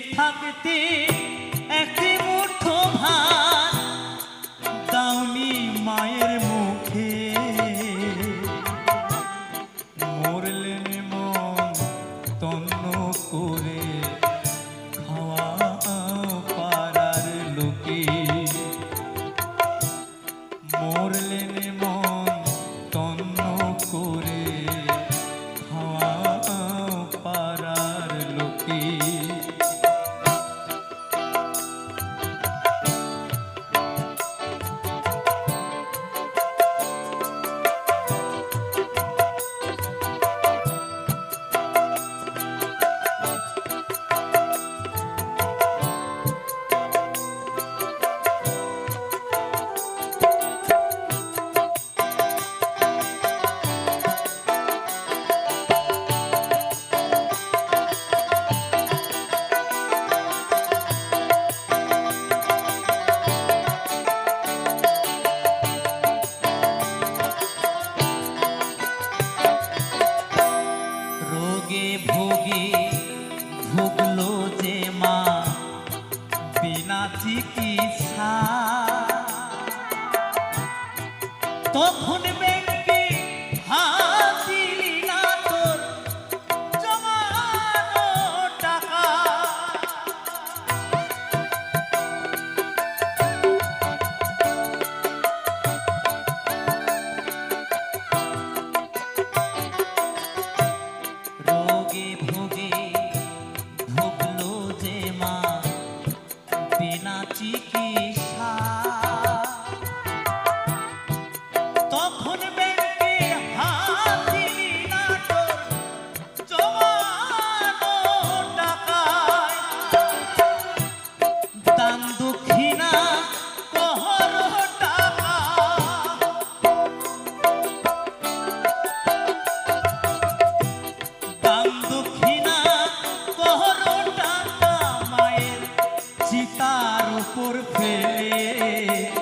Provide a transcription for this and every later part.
থাকতে একটি মায়ের মুখে। মরলেন মন তন্ন করে। খাওয়া পাড়ার লোকে। মরলেন মন তন্ন করে। तो खुद আমার উপর ফেলে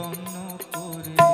তন্ন করে।